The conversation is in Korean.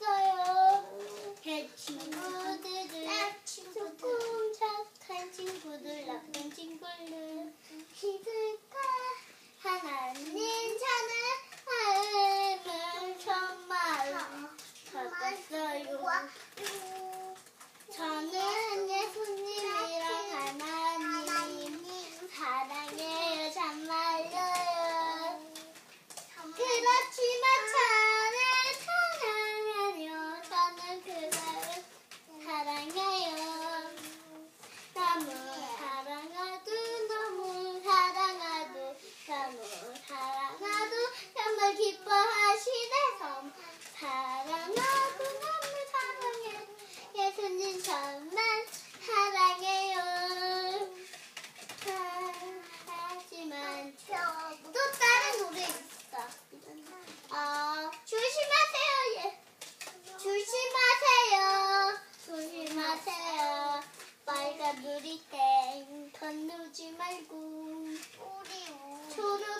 왔어요. 제 친구들은 조금 착한 친구들, 나쁜 친구들. 시들까 하나님 저는 하음을 정말 받았어요. 저는 예수님. 나만 사랑해요. 하지만 또 다른 노래 있어. 어, 조심하세요. 예. 조심하세요. 조심하세요. 빨간 누리땡 건너지 말고. 우리 우.